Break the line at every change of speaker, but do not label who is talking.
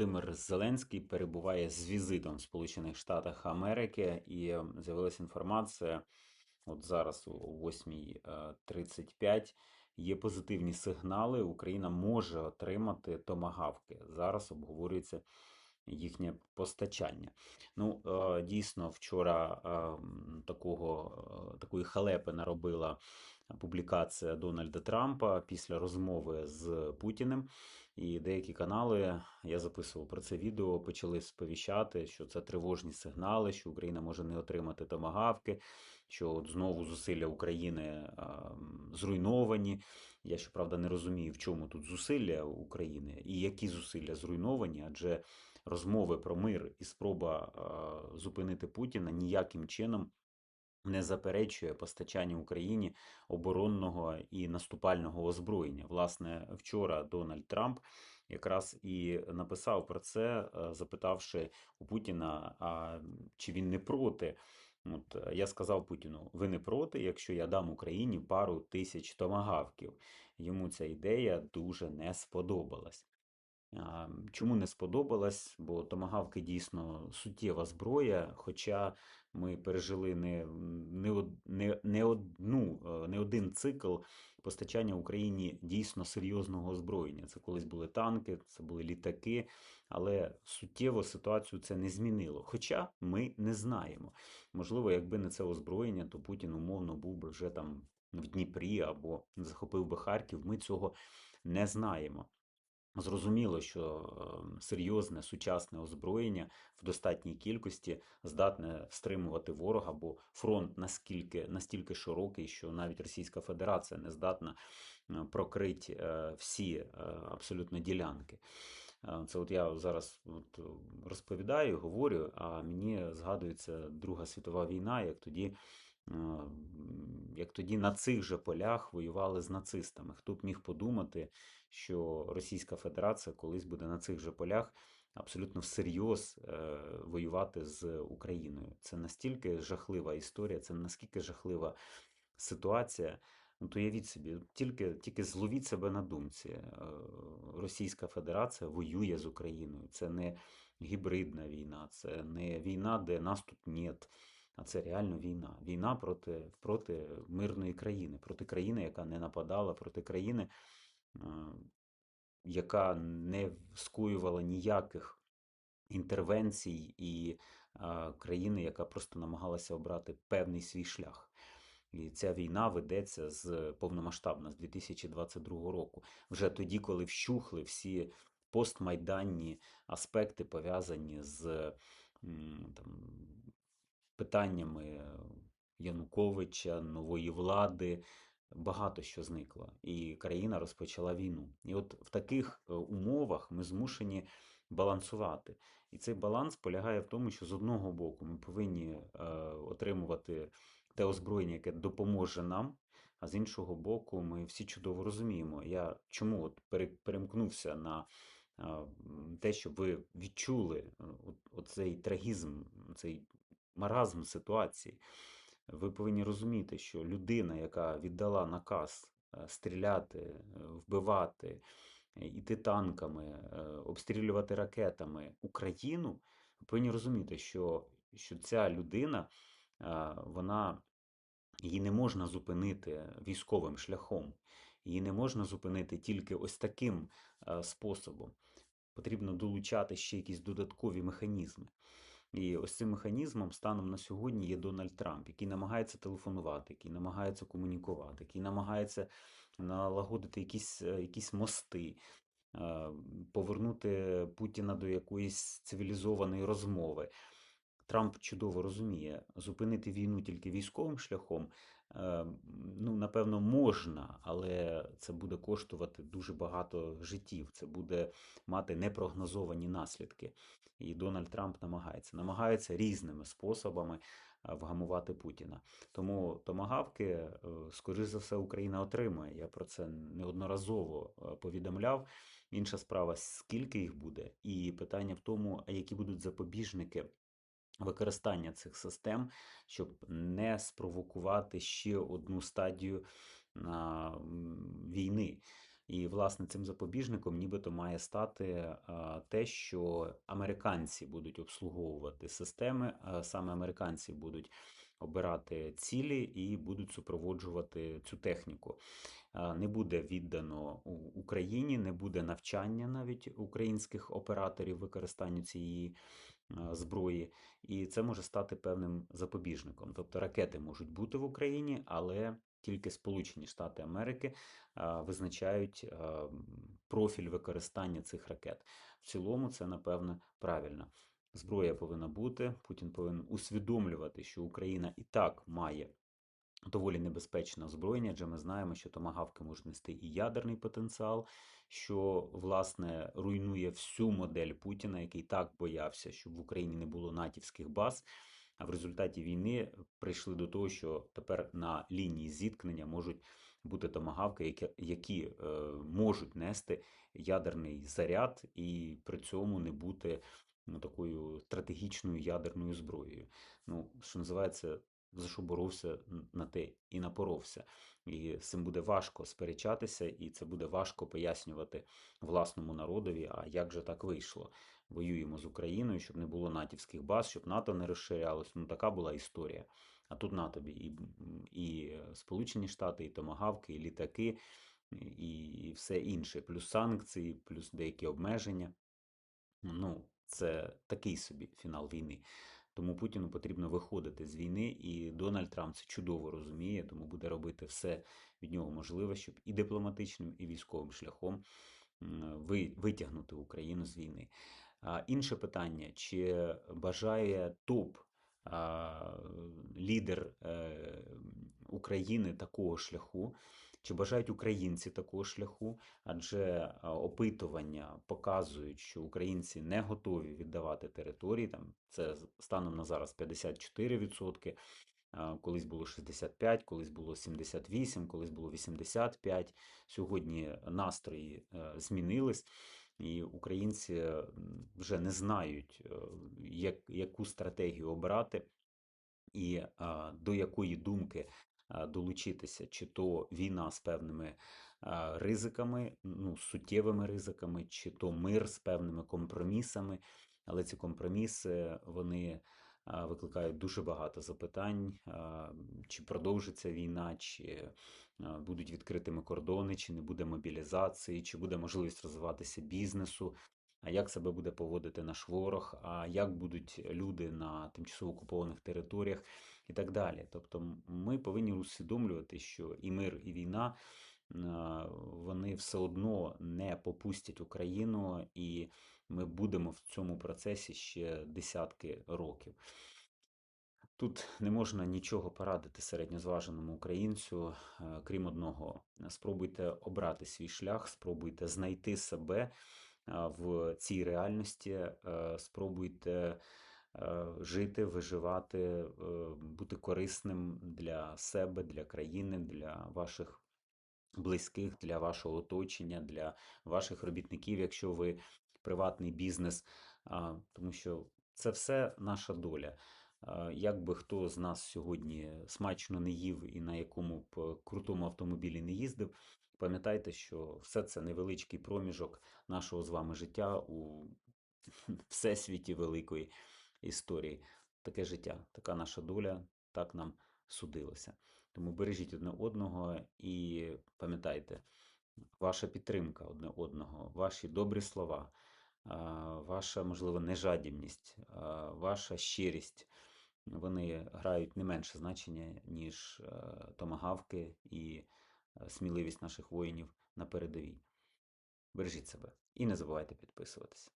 Володимир Зеленський перебуває з візитом в Сполучених Штатах Америки, і е, з'явилася інформація. От зараз о 8.35 є позитивні сигнали. Україна може отримати томагавки. Зараз обговорюється їхнє постачання. Ну, е, дійсно, вчора е, такого, е, такої халепи наробила публікація Дональда Трампа після розмови з Путіним. І деякі канали, я записував про це відео, почали сповіщати, що це тривожні сигнали, що Україна може не отримати томагавки, що от знову зусилля України а, зруйновані. Я щоправда не розумію, в чому тут зусилля України і які зусилля зруйновані, адже розмови про мир і спроба а, зупинити Путіна ніяким чином не заперечує постачання Україні оборонного і наступального озброєння. Власне, вчора Дональд Трамп якраз і написав про це, е, запитавши у Путіна, а чи він не проти. От е, я сказав Путіну: ви не проти, якщо я дам Україні пару тисяч томагавків. Йому ця ідея дуже не сподобалась. Чому не сподобалась? Бо томагавки дійсно суттєва зброя, хоча ми пережили не, не, не, не, одну, е, не один цикл постачання Україні дійсно серйозного озброєння. Це колись були танки, це були літаки, але суттєво ситуацію це не змінило. Хоча ми не знаємо. Можливо, якби не це озброєння, то Путін умовно був би вже там в Дніпрі або захопив би Харків. Ми цього не знаємо. Зрозуміло, що е, серйозне сучасне озброєння в достатній кількості здатне стримувати ворога, бо фронт наскільки настільки широкий, що навіть Російська Федерація не здатна прокрити е, всі е, абсолютно ділянки. Е, Це от я зараз от розповідаю, говорю, а мені згадується Друга світова війна, як тоді. Е, Як тоді на цих же полях воювали з нацистами. Хто б міг подумати, що Російська Федерація колись буде на цих же полях абсолютно всерйоз е, воювати з Україною. Це настільки жахлива історія, це наскільки жахлива ситуація. Ну, то уявіть собі, тільки, тільки зловіть себе на думці. Е, Російська Федерація воює з Україною. Це не гібридна війна, це не війна, де нас тут нет. А це реально війна. Війна проти, проти мирної країни, проти країни, яка не нападала, проти країни, е, яка не скоювала ніяких інтервенцій, і е, країни, яка просто намагалася обрати певний свій шлях. І ця війна ведеться з повномасштабна з 2022 року. Вже тоді, коли вщухли всі постмайданні аспекти, пов'язані з там, питаннями Януковича, нової влади, багато що зникло, і країна розпочала війну. І от в таких е, умовах ми змушені балансувати. І цей баланс полягає в тому, що з одного боку ми повинні е, отримувати те озброєння, яке допоможе нам. А з іншого боку, ми всі чудово розуміємо. Я чому от перемкнувся на те, щоб ви відчули е, оцей трагізм, цей маразм ситуації. Ви повинні розуміти, що людина, яка віддала наказ е, стріляти, е, вбивати, е, іти танками, обстрілювати ракетами Україну, ви повинні розуміти, що, що ця людина, вона її не можна зупинити військовим шляхом. Її не можна зупинити тільки ось таким способом. Потрібно долучати ще якісь додаткові механізми. І ось цим механізмом станом на сьогодні є Дональд Трамп, який намагається телефонувати, який намагається комунікувати, який намагається налагодити якісь, е, якісь мости, е, повернути Путіна до якоїсь цивілізованої розмови. Трамп чудово розуміє, зупинити війну тільки військовим шляхом, е, ну, напевно, можна, але це буде коштувати дуже багато життів, це буде мати непрогнозовані наслідки. І Дональд Трамп намагається, намагається різними способами е, вгамувати Путіна. Тому томагавки, е, скоріш за все, Україна отримає. Я про це неодноразово повідомляв. Інша справа, скільки їх буде, і питання в тому, які будуть запобіжники використання цих систем, щоб не спровокувати ще одну стадію а, війни. І, власне, цим запобіжником нібито має стати те, що американці будуть обслуговувати системи, саме американці будуть обирати цілі і будуть супроводжувати цю техніку. Не буде віддано Україні, не буде навчання навіть українських операторів використанню цієї зброї, і це може стати певним запобіжником. Тобто ракети можуть бути в Україні, але тільки Сполучені Штати Америки визначають профіль використання цих ракет. В цілому це, напевно, правильно. Зброя повинна бути. Путін повинен усвідомлювати, що Україна і так має доволі небезпечне озброєння, адже ми знаємо, що томагавки можуть нести і ядерний потенціал, що власне руйнує всю модель Путіна, який так боявся, щоб в Україні не було натівських баз. А в результаті війни прийшли до того, що тепер на лінії зіткнення можуть бути томагавки, які, які е, можуть нести ядерний заряд і при цьому не бути ну, такою стратегічною ядерною зброєю. Ну, що називається, за що боровся, на те і напоровся. І з цим буде важко сперечатися, і це буде важко пояснювати власному народові, а як же так вийшло. Воюємо з Україною, щоб не було натівських баз, щоб НАТО не розширялось. Ну, така була історія. А тут на тобі і, і Сполучені Штати, і томагавки, і літаки, і все інше, плюс санкції, плюс деякі обмеження. Ну, це такий собі фінал війни. Тому Путіну потрібно виходити з війни, і Дональд Трамп це чудово розуміє, тому буде робити все від нього можливе, щоб і дипломатичним, і військовим шляхом ви- витягнути Україну з війни. Інше питання: чи бажає топ лідер е, України такого шляху? Чи бажають українці такого шляху? Адже опитування показують, що українці не готові віддавати території. Там це станом на зараз 54%. Колись було 65, колись було 78, колись було 85. Сьогодні настрої е, змінились, і українці вже не знають, е, як, яку стратегію обрати і до якої думки долучитися, чи то війна з певними ризиками, ну, суттєвими ризиками, чи то мир з певними компромісами. Але ці компроміси вони викликають дуже багато запитань, чи продовжиться війна, чи будуть відкритими кордони, чи не буде мобілізації, чи буде можливість розвиватися бізнесу. А як себе буде поводити наш ворог, а як будуть люди на тимчасово окупованих територіях і так далі. Тобто ми повинні усвідомлювати, що і мир, і війна вони все одно не попустять Україну, і ми будемо в цьому процесі ще десятки років. Тут не можна нічого порадити середньозваженому українцю, е, крім одного: спробуйте обрати свій шлях, спробуйте знайти себе в цій реальності, е, спробуйте е, жити, виживати, е, бути корисним для себе, для країни, для ваших близьких, для вашого оточення, для ваших робітників, якщо ви приватний бізнес, тому що це все наша доля. Як би хто з нас сьогодні смачно не їв і на якому б крутому автомобілі не їздив, пам'ятайте, що все це невеличкий проміжок нашого з вами життя у всесвіті великої історії. Таке життя, така наша доля, так нам судилося. Тому бережіть одне одного і пам'ятайте, ваша підтримка одне одного, ваші добрі слова, ваша, можливо, нежадібність, ваша щирість, вони грають не менше значення, ніж е, томагавки і сміливість наших воїнів на передовій. Бережіть себе і не забувайте підписуватися.